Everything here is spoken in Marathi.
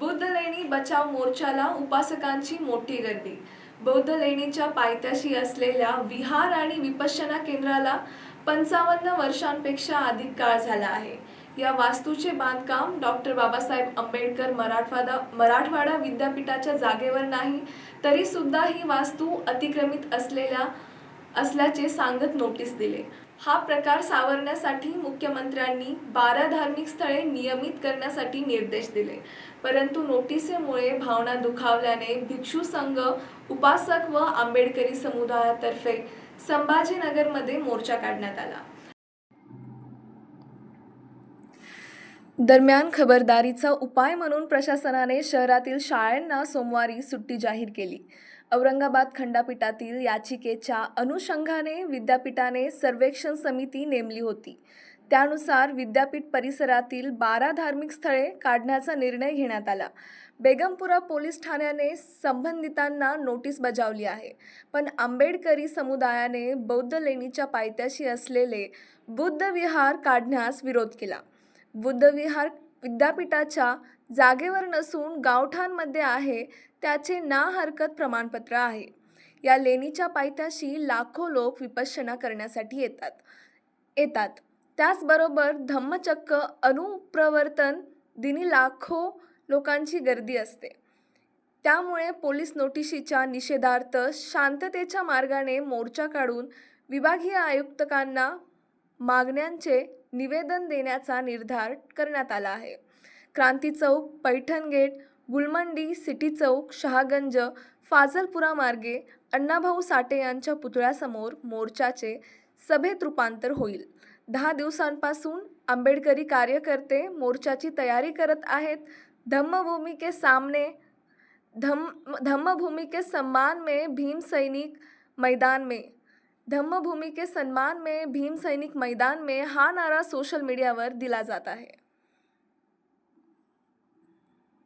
बुद्ध लेणी बचाव मोर्चाला उपासकांची मोठी गर्दी. बौद्ध लेणीच्या पायथ्याशी असलेल्या विहार आणि विपश्यना केंद्राला पंचावन्न वर्षांपेक्षा अधिक काळ झाला आहे. या वास्तूचे बांधकाम डॉक्टर बाबासाहेब आंबेडकर मराठवाडा मराठवाडा विद्यापीठाच्या जागेवर नाही तरीसुद्धा ही वास्तू अतिक्रमित असलेल्या असल्याचे सांगत नोटीस दिले. हा प्रकार सावरण्यासाठी मुख्यमंत्र्यांनी बारा धार्मिक स्थळे नियमित करण्यासाठी निर्देश दिले. परंतु नोटिसेमुळे भावना दुखावल्याने भिक्षू संघ उपासक व आंबेडकरी समुदायातर्फे संभाजीनगरमध्ये मोर्चा काढण्यात आला. दरम्यान खबरदारीचा उपाय म्हणून प्रशासनाने शहरातील शाळांना सोमवारी सुट्टी जाहीर केली. औरंगाबाद खंडपीठातील याचिकेच्या अनुषंगाने विद्यापीठाने सर्वेक्षण समिती नेमली होती. त्यानुसार विद्यापीठ परिसरातील बारा धार्मिक स्थळे काढण्याचा निर्णय घेण्यात आला. बेगमपुरा पोलीस ठाण्याने संबंधितांना नोटीस बजावली आहे. पण आंबेडकरी समुदायाने बौद्ध लेणीच्या पायथ्याशी असलेले बुद्ध विहार काढण्यास विरोध केला. बुद्ध विहार विद्यापीठाच्या जागेवर नसून गावठाणमध्ये आहे त्याचे ना हरकत प्रमाणपत्र आहे. या लेणीच्या पायथ्याशी लाखो लोक विपश्यना करण्यासाठी येतात. येतात. त्याचबरोबर धम्मचक्क अनुप्रवर्तन दिनी लाखो लोकांची गर्दी असते. त्यामुळे पोलीस नोटिशीच्या निषेधार्थ शांततेच्या मार्गाने मोर्चा काढून विभागीय आयुक्तकांना मागण्यांचे निवेदन देण्याचा निर्धार करण्यात आला आहे. क्रांती चौक पैठण गेट गुलमंडी सिटी चौक शहागंज फाजलपुरा मार्गे अण्णाभाऊ साठे यांच्या पुतळ्यासमोर मोर्चाचे सभेत रूपांतर होईल. दहा दिवसांपासून आंबेडकरी कार्यकर्ते मोर्चाची तयारी करत आहेत. धम्मभूमि के सामने धम्म धम्मभूमि के सम्मान में भीम सैनिक मैदान में. धम्मभूमि के सम्मान में भीम सैनिक मैदान में हा नारा सोशल मीडियावर दिला जात आहे.